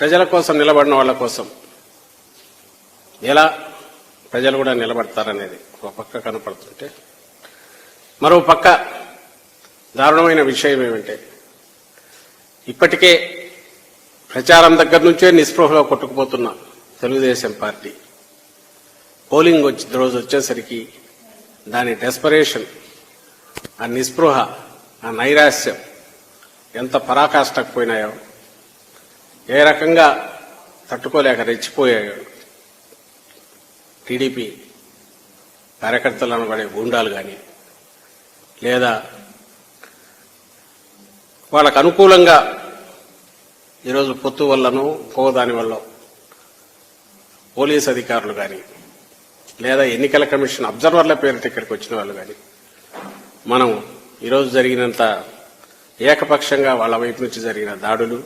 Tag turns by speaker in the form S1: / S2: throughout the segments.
S1: ప్రజల కోసం నిలబడిన వాళ్ళ కోసం. ఎలా ప్రజలు కూడా నిలబడతారనేది ఒక పక్క కనపడుతుంటే మరో పక్క దారుణమైన విషయం ఏమంటే ఇప్పటికే ప్రచారం దగ్గర నుంచే నిస్పృహలో కొట్టుకుపోతున్న తెలుగుదేశం పార్టీ. పోలింగ్ వచ్చి రోజు వచ్చేసరికి దాని డెస్పరేషన్ ఆ నిస్పృహ ఆ నైరాస్యం ఎంత పరాకాష్ఠకు పోయినాయో ఏ రకంగా తట్టుకోలేక రెచ్చిపోయాడు టీడీపీ కార్యకర్తలను అనబడే గూండాలు కానీ లేదా వాళ్ళకు అనుకూలంగా ఈరోజు పొత్తు వల్లను ఇంకో దాని వల్ల పోలీస్ అధికారులు కానీ లేదా ఎన్నికల కమిషన్ అబ్జర్వర్ల పేరిట ఇక్కడికి వచ్చిన వాళ్ళు కానీ మనం ఈరోజు జరిగినంత ఏకపక్షంగా వాళ్ళ వైపు నుంచి జరిగిన దాడులు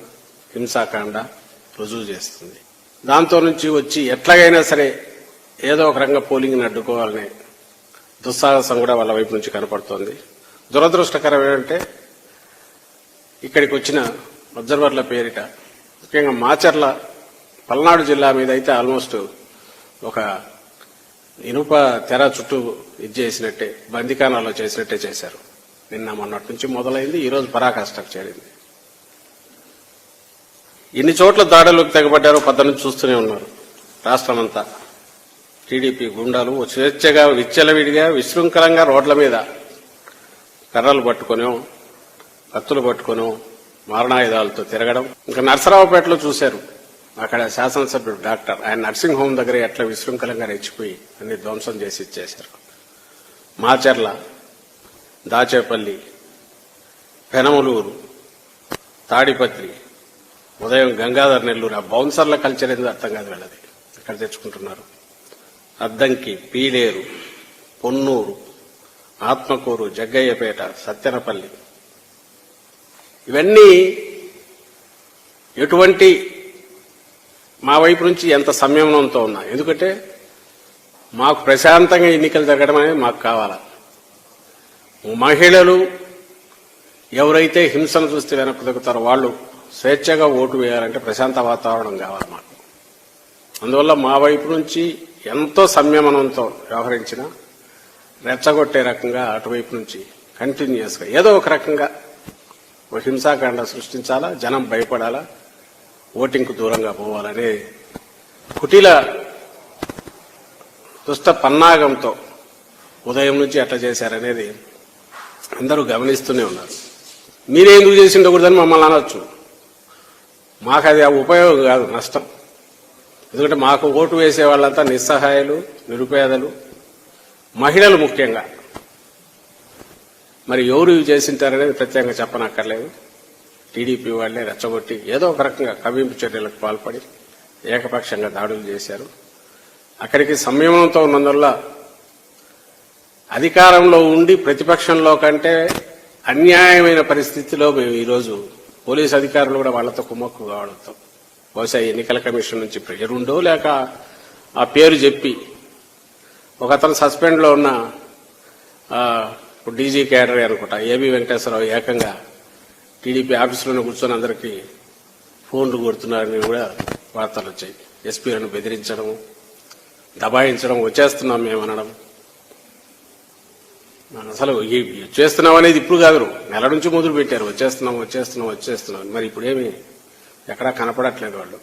S1: హింసాకాండ రుజువు చేస్తుంది. దాంతో నుంచి వచ్చి ఎట్లాగైనా సరే ఏదో ఒక రంగ పోలింగ్ని అడ్డుకోవాలనే దుస్సాహసం కూడా వాళ్ళ వైపు నుంచి కనపడుతోంది. దురదృష్టకరం ఏంటంటే ఇక్కడికి వచ్చిన అబ్జర్వర్ల పేరిట ముఖ్యంగా మాచర్ల పల్నాడు జిల్లా మీద అయితే ఆల్మోస్ట్ ఒక ఇనుప తెర చుట్టూ ఇది చేసినట్టే బందికానాలో చేసినట్టే చేశారు. నిన్న మొన్నటి నుంచి మొదలైంది ఈరోజు రోజు పరాకాష్ఠకు చేరింది. ఇన్ని చోట్ల దాడులకు తెగబడ్డారో పద్ద చూస్తూనే ఉన్నారు. రాష్ట్రమంతా. టీడీపీ గుండాలు స్వేచ్ఛగా విచ్చలవిడిగా విశృంఖలంగా రోడ్ల మీద కర్రలు పట్టుకొనో కత్తులు పట్టుకొనో మారణాయుధాలతో తిరగడం. ఇంకా నర్సరావుపేటలో చూశారు. అక్కడ శాసనసభ్యుడు డాక్టర్. ఆయన నర్సింగ్ హోమ్ దగ్గర ఎట్లా విశృంఖలంగా రెచ్చిపోయి అన్ని ధ్వంసం చేసి ఇచ్చేశారు. మాచర్ల దాచేపల్లి పెనమలూరు తాడిపత్రి ఉదయం గంగాధర్ నెల్లూరు ఆ బౌన్సర్ల కల్చర్ ఏందో అర్థం కాదు వెళ్ళది. ఇక్కడ తెచ్చుకుంటున్నారు. అద్దంకి పీలేరు పొన్నూరు ఆత్మకూరు జగ్గయ్యపేట సత్యనపల్లి. ఇవన్నీ ఎటువంటి మా వైపు నుంచి ఎంత సంయమనంతో ఉన్నా. ఎందుకంటే మాకు ప్రశాంతంగా ఎన్నికలు జరగడం అనేది మాకు కావాలా. మహిళలు ఎవరైతే హింసను చూస్తే వెనక్కు దిగుతారో వాళ్ళు స్వేచ్ఛగా ఓటు వేయాలంటే ప్రశాంత వాతావరణం కావాలి మాకు అందువల్ల మా వైపు నుంచి ఎంతో సంయమనంతో వ్యవహరించిన రెచ్చగొట్టే రకంగా అటువైపు నుంచి కంటిన్యూస్గా ఏదో ఒక రకంగా ఒక హింసాకాండ సృష్టించాలా జనం భయపడాలా ఓటింగ్కు దూరంగా పోవాలనే కుటిల దుష్ట పన్నాగంతో ఉదయం నుంచి అట్లా చేశారనేది అందరూ గమనిస్తూనే ఉన్నారు. మీరే ఎందుకు మమ్మల్ని అనొచ్చు. మాకు అది ఆ ఉపయోగం కాదు నష్టం. ఎందుకంటే మాకు ఓటు వేసే వాళ్ళంతా నిస్సహాయాలు నిరుపేదలు మహిళలు ముఖ్యంగా. మరి ఎవరు ఇవి చేసింటారనేది ప్రత్యేకంగా చెప్పనక్కర్లేదు. టీడీపీ వాళ్ళే రెచ్చగొట్టి ఏదో ఒక రకంగా కవింపు చర్యలకు పాల్పడి ఏకపక్షంగా దాడులు చేశారు. అక్కడికి సంయమనంతో ఉన్నందువల్ల అధికారంలో ఉండి ప్రతిపక్షంలో కంటే అన్యాయమైన పరిస్థితిలో మేము ఈరోజు పోలీస్ అధికారులు కూడా వాళ్ళతో కుమ్మక్కు కావడంతో బహుశా ఎన్నికల కమిషన్ నుంచి ప్రెజర్ ఉండో లేక ఆ పేరు చెప్పి ఒక అతను సస్పెండ్లో ఉన్న డీజీ క్యాడర్ అనుకుంటా ఏబి వెంకటేశ్వరరావు ఏకంగా టీడీపీ ఆఫీసులోనే కూర్చొని అందరికీ ఫోన్లు కొడుతున్నారని కూడా వార్తలు వచ్చాయి. ఎస్పీలను బెదిరించడం దబాయించడం వచ్చేస్తున్నాం మేము అనడం. అసలు చేస్తున్నాం అనేది ఇప్పుడు కాదు. నెల నుంచి మొదలు పెట్టారు వచ్చేస్తున్నాం వచ్చేస్తున్నాం వచ్చేస్తున్నాం మరి ఇప్పుడేమి ఎక్కడా కనపడట్లేదు వాళ్ళు.